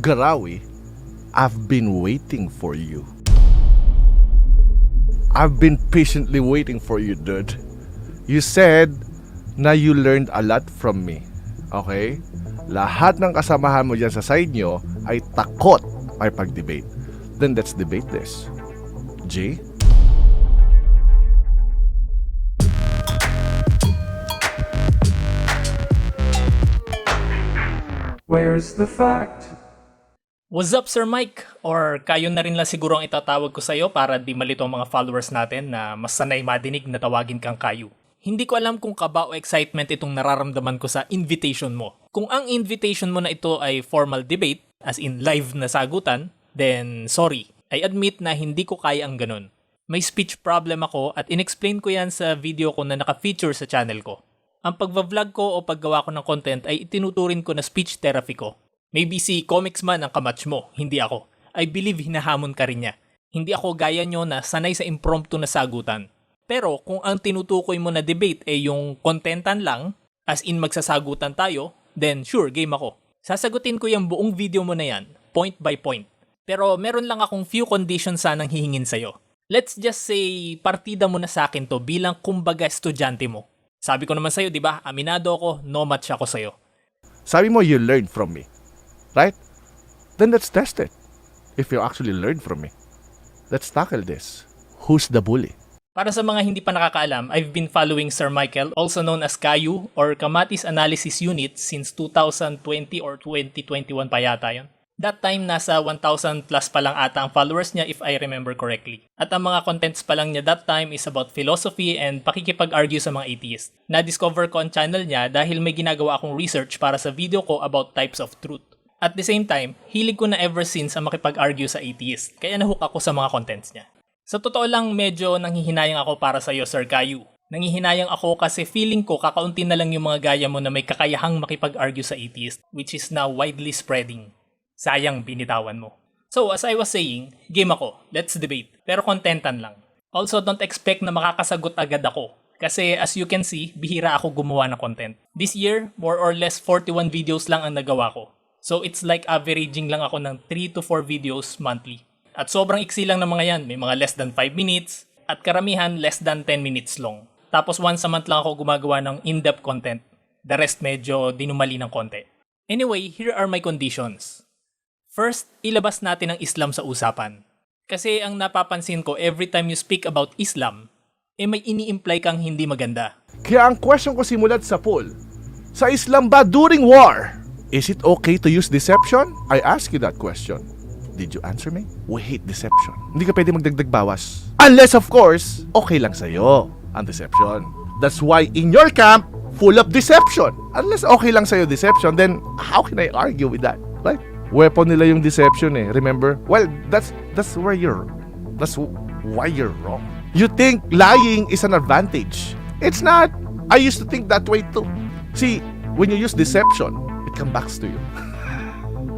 Garawi, I've been waiting for you. I've been patiently waiting for you, dude. You said na you learned a lot from me. Okay? Lahat ng kasamahan mo dyan sa side nyo ay takot ay pag-debate. Then let's debate this. Jay? Where's the fact? What's up, Sir Mike? Or kayo na rin lang siguro ang itatawag ko sa'yo para di malito ang mga followers natin na mas sanay madinig na tawagin kang kayo. Hindi ko alam kung kaba o excitement itong nararamdaman ko sa invitation mo. Kung ang invitation mo na ito ay formal debate, as in live na sagutan, then sorry. I admit na hindi ko kaya ang ganun. May speech problem ako at inexplain ko yan sa video ko na naka-feature sa channel ko. Ang pagva-vlog ko o paggawa ko ng content ay itinuturin ko na speech therapy ko. Maybe si Comics Man ang kamatch mo, hindi ako. I believe hinahamon ka rin niya. Hindi ako gaya nyo na sanay sa impromptu na sagutan. Pero kung ang tinutukoy mo na debate ay yung contentan lang, as in magsasagutan tayo, then sure, game ako. Sasagutin ko yung buong video mo na yan, point by point. Pero meron lang akong few conditions sanang hihingin sa'yo. Let's just say, partida mo na sa akin to bilang kumbaga estudyante mo. Sabi ko naman sa'yo, di ba? Aminado ako, no match ako sa'yo. Sabi mo you learned from me. Right? Then let's test it. If you actually learned from me. Let's tackle this. Who's the bully? Para sa mga hindi pa nakakaalam, I've been following Sir Michael, also known as Kayu or Kamatis Analysis Unit since 2020 or 2021 pa yata yun. That time, nasa 1,000 plus pa lang ata ang followers niya if I remember correctly. At ang mga contents pa lang niya that time is about philosophy and pakikipag-argue sa mga atheist. Na-discover ko ang channel niya dahil may ginagawa akong research para sa video ko about types of truth. At the same time, hilig ko na ever since ang makipag-argue sa atheist, kaya nahook ako sa mga contents niya. Sa totoo lang, medyo nanghihinayang ako para sa iyo, Sir Kayu. Nanghihinayang ako kasi feeling ko kakaunti na lang yung mga gaya mo na may kakayahang makipag-argue sa atheist, which is now widely spreading. Sayang binitawan mo. So, as I was saying, game ako. Let's debate. Pero contentan lang. Also, don't expect na makakasagot agad ako. Kasi as you can see, bihira ako gumawa ng content. This year, more or less 41 videos lang ang nagawa ko. So it's like averaging lang ako ng 3 to 4 videos monthly. At sobrang iksi lang ng mga yan. May mga less than 5 minutes at karamihan less than 10 minutes long. Tapos once a month lang ako gumagawa ng in-depth content. The rest medyo dinumali ng konti. Anyway, here are my conditions. First, ilabas natin ang Islam sa usapan. Kasi ang napapansin ko every time you speak about Islam, eh may ini-imply kang hindi maganda. Kaya ang question ko simulat sa poll, sa Islam ba during war, is it okay to use deception? I ask you that question. Did you answer me? We hate deception. Hindi ka pwede magdagdag bawas. Unless of course, okay lang sa'yo ang deception. That's why in your camp, full of deception. Unless okay lang sa'yo deception, then how can I argue with that? Right? Weapon nila yung deception eh. Remember? Well, that's that's where you're that's why you're wrong. You think lying is an advantage. It's not. I used to think that way too. See, when you use deception, back to you.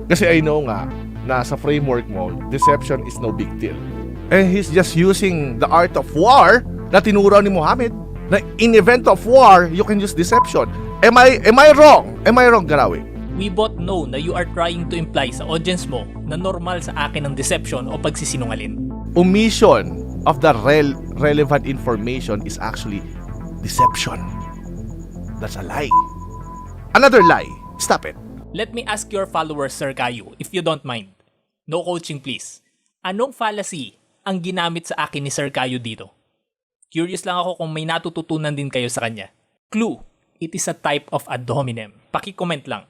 Kasi I know nga, na sa framework mo, deception is no big deal. And he's just using the art of war na tinuro ni Muhammad. Na in event of war, you can use deception. Am I am I wrong? Am I wrong, Garawi? We both know na you are trying to imply sa audience mo na normal sa akin ang deception o pagsisinungalin. Omission of the rel- relevant information is actually deception. That's a lie. Another lie. Stop it. Let me ask your followers, Sir Kayu, if you don't mind. No coaching please. Anong fallacy ang ginamit sa akin ni Sir Kayu dito? Curious lang ako kung may natututunan din kayo sa kanya. Clue, it is a type of ad hominem. Paki-comment lang.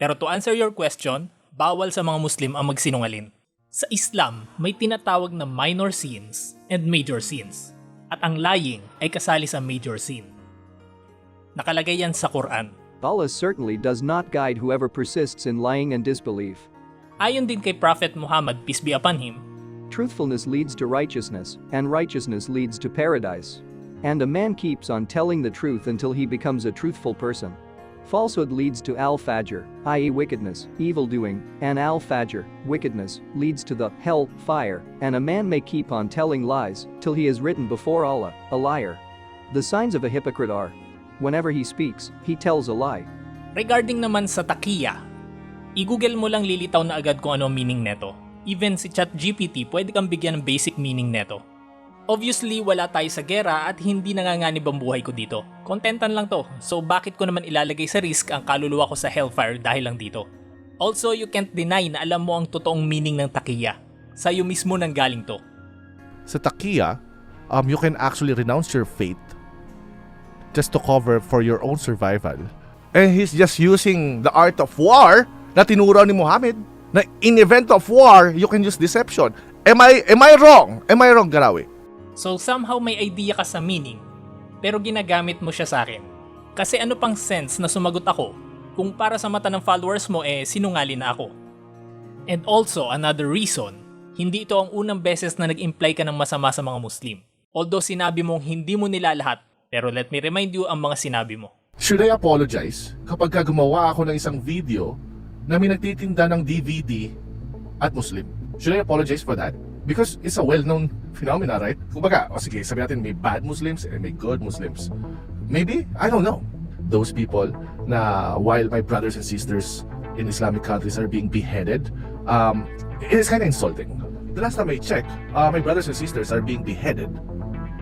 Pero to answer your question, bawal sa mga Muslim ang magsinungalin. Sa Islam, may tinatawag na minor sins and major sins. At ang lying ay kasali sa major sin. Nakalagay yan sa Quran. Allah certainly does not guide whoever persists in lying and disbelief. Ayon din kay Prophet Muhammad, peace be upon him, Truthfulness leads to righteousness, and righteousness leads to paradise. And a man keeps on telling the truth until he becomes a truthful person. Falsehood leads to al-fajr, i.e. wickedness, evil doing, and al-fajr, wickedness, leads to the hell fire, and a man may keep on telling lies till he is written before Allah, a liar. The signs of a hypocrite are Whenever he speaks, he tells a lie. Regarding naman sa takiya, i-google mo lang lilitaw na agad kung ano meaning neto. Even si ChatGPT pwede kang bigyan ng basic meaning neto. Obviously, wala tayo sa gera at hindi nanganganib ang buhay ko dito. Contentan lang to, so bakit ko naman ilalagay sa risk ang kaluluwa ko sa hellfire dahil lang dito? Also, you can't deny na alam mo ang totoong meaning ng takiya. Sa'yo mismo nang galing to. Sa takiya, um, you can actually renounce your faith just to cover for your own survival. And he's just using the art of war na tinuro ni Muhammad na in event of war, you can use deception. Am I am I wrong? Am I wrong, Garawi? So somehow may idea ka sa meaning, pero ginagamit mo siya sa akin. Kasi ano pang sense na sumagot ako kung para sa mata ng followers mo eh sinungaling na ako. And also another reason, hindi ito ang unang beses na nag-imply ka ng masama sa mga Muslim. Although sinabi mong hindi mo nila lahat, pero let me remind you ang mga sinabi mo. Should I apologize kapag ka gumawa ako ng isang video na may nagtitinda ng DVD at Muslim? Should I apologize for that? Because it's a well-known phenomena, right? Kumbaga, o sige, sabi natin may bad Muslims and may good Muslims. Maybe? I don't know. Those people na while my brothers and sisters in Islamic countries are being beheaded, um, it is kind of insulting. The last time I checked, uh, my brothers and sisters are being beheaded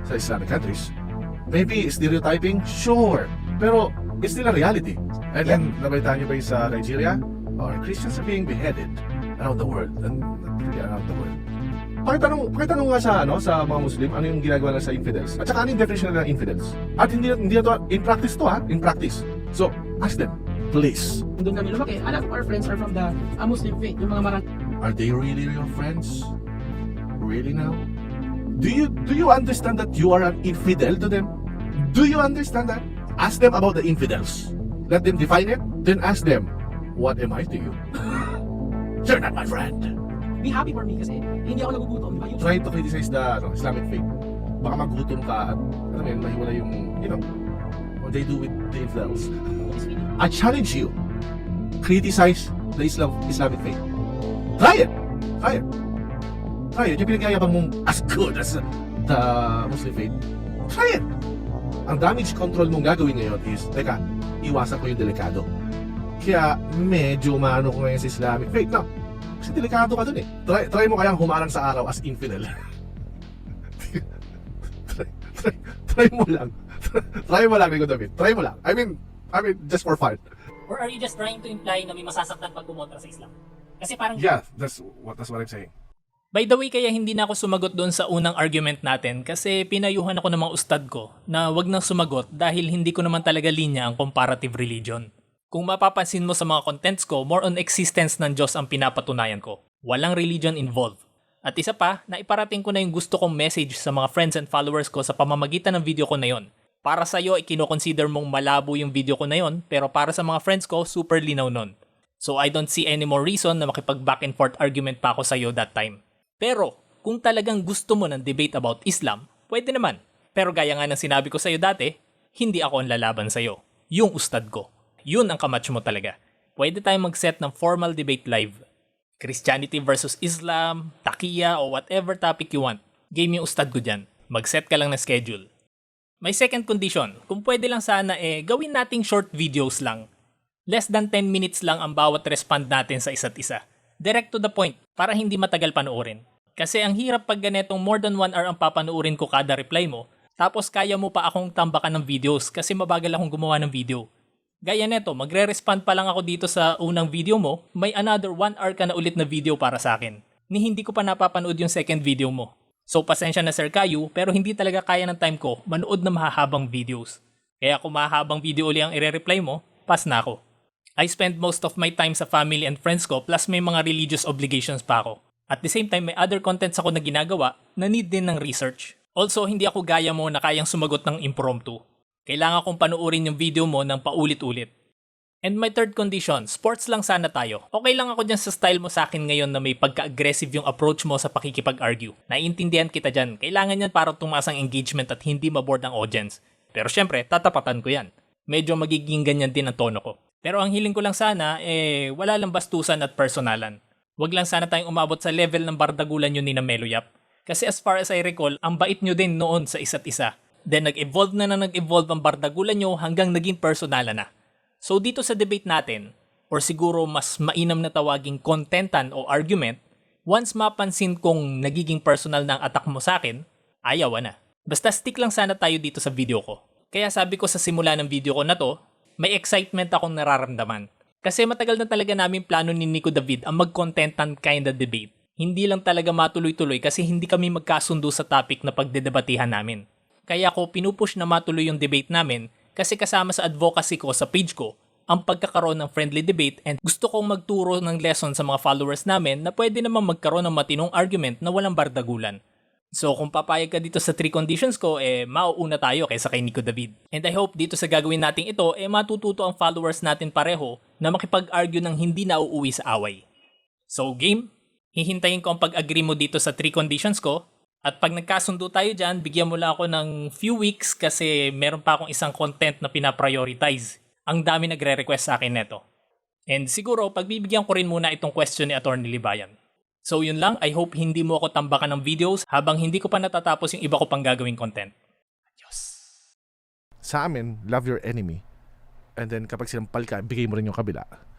sa Islamic countries. Maybe stereotyping? Sure. Pero it's still a reality. And then, nabalitaan niyo ba yung sa Nigeria? Or Christians are being beheaded around the world. And really around the world. Pakitanong, pakitanong nga sa, ano, sa mga Muslim, ano yung ginagawa nila sa infidels. At saka ano yung definition nila ng infidels. At hindi, hindi na to, in practice to ha, in practice. So, ask them, please. doon kami lumaki. A lot of our friends are from the uh, Muslim faith. Yung mga marang Are they really your friends? Really now? Do you do you understand that you are an infidel to them? Do you understand that? Ask them about the infidels. Let them define it. Then ask them, what am I to you? You're not my friend. Be happy for me kasi hindi ako nagugutom. Di ba? Yung Try to criticize the ano, Islamic faith. Baka magutom ka at alam mo yun, mahiwala yung, you know, what they do with the infidels. I challenge you. Criticize the Islam Islamic faith. Try it. Try it. Try it. Yung pinagyayabang mong as good as the Muslim faith. Try it. Ang damage control mong gagawin ngayon is, teka, iwasan ko yung delikado. Kaya medyo maano ko ngayon sa Islamic faith. No, kasi delikado ka dun eh. Try, try mo kayang humarang sa araw as infidel. try, try, try mo lang. try mo lang, Nico David. Try mo lang. I mean, I mean, just for fun. Or are you just trying to imply na may masasaktan pag bumontra sa Islam? Kasi parang Yeah, that's what that's what I'm saying. By the way, kaya hindi na ako sumagot doon sa unang argument natin kasi pinayuhan ako ng mga ustad ko na wag nang sumagot dahil hindi ko naman talaga linya ang comparative religion. Kung mapapansin mo sa mga contents ko, more on existence ng Diyos ang pinapatunayan ko. Walang religion involved. At isa pa, naiparating ko na yung gusto kong message sa mga friends and followers ko sa pamamagitan ng video ko na yon. Para sa'yo, ikinoconsider mong malabo yung video ko na yon, pero para sa mga friends ko, super linaw nun. So I don't see any more reason na makipag back and forth argument pa ako sa'yo that time. Pero, kung talagang gusto mo ng debate about Islam, pwede naman. Pero gaya nga ng sinabi ko sa'yo dati, hindi ako ang lalaban sa'yo. Yung ustad ko. Yun ang kamatch mo talaga. Pwede tayong mag-set ng formal debate live. Christianity versus Islam, takiya, o whatever topic you want. Game yung ustad ko dyan. Mag-set ka lang ng schedule. May second condition. Kung pwede lang sana eh, gawin nating short videos lang. Less than 10 minutes lang ang bawat respond natin sa isa't isa. Direct to the point, para hindi matagal panoorin. Kasi ang hirap pag ganetong more than 1 hour ang papanoorin ko kada reply mo, tapos kaya mo pa akong tambakan ng videos kasi mabagal akong gumawa ng video. Gaya neto, magre-respond pa lang ako dito sa unang video mo, may another 1 hour ka na ulit na video para sa akin. Ni hindi ko pa napapanood yung second video mo. So pasensya na Sir Kayu, pero hindi talaga kaya ng time ko manood ng mahahabang videos. Kaya kung mahahabang video uli ang ire-reply mo, pass na ako. I spend most of my time sa family and friends ko plus may mga religious obligations pa ako. At the same time, may other contents ako na ginagawa na need din ng research. Also, hindi ako gaya mo na kayang sumagot ng impromptu. Kailangan kong panuorin yung video mo ng paulit-ulit. And my third condition, sports lang sana tayo. Okay lang ako dyan sa style mo sa akin ngayon na may pagka-aggressive yung approach mo sa pakikipag-argue. Naiintindihan kita dyan. Kailangan yan para tumaas ang engagement at hindi maboard ang audience. Pero syempre, tatapatan ko yan. Medyo magiging ganyan din ang tono ko. Pero ang hiling ko lang sana, eh, wala lang bastusan at personalan. Wag lang sana tayong umabot sa level ng bardagulan yun ni na Meloyap. Kasi as far as I recall, ang bait nyo din noon sa isa't isa. Then nag-evolve na na nag-evolve ang bardagulan nyo hanggang naging personala na. So dito sa debate natin, or siguro mas mainam na tawaging contentan o argument, once mapansin kong nagiging personal na ang attack mo sa akin, ayaw na. Basta stick lang sana tayo dito sa video ko. Kaya sabi ko sa simula ng video ko na to, may excitement akong nararamdaman. Kasi matagal na talaga namin plano ni Nico David ang mag-contentan kind of debate. Hindi lang talaga matuloy-tuloy kasi hindi kami magkasundo sa topic na pagdedebatihan namin. Kaya ako pinupush na matuloy yung debate namin kasi kasama sa advocacy ko sa page ko ang pagkakaroon ng friendly debate and gusto kong magturo ng lesson sa mga followers namin na pwede naman magkaroon ng matinong argument na walang bardagulan. So kung papayag ka dito sa three conditions ko, eh mauuna tayo kaysa kay Nico David. And I hope dito sa gagawin nating ito, eh matututo ang followers natin pareho na makipag-argue ng hindi na uuwi sa away. So game, hihintayin ko ang pag-agree mo dito sa three conditions ko. At pag nagkasundo tayo dyan, bigyan mo lang ako ng few weeks kasi meron pa akong isang content na pinaprioritize. Ang dami nagre-request sa akin neto. And siguro, pagbibigyan ko rin muna itong question ni Atty. Libayan. So yun lang, I hope hindi mo ako tambakan ng videos habang hindi ko pa natatapos yung iba ko pang gagawing content. Sa amin, love your enemy. And then kapag sinampal ka, bigay mo rin yung kabila.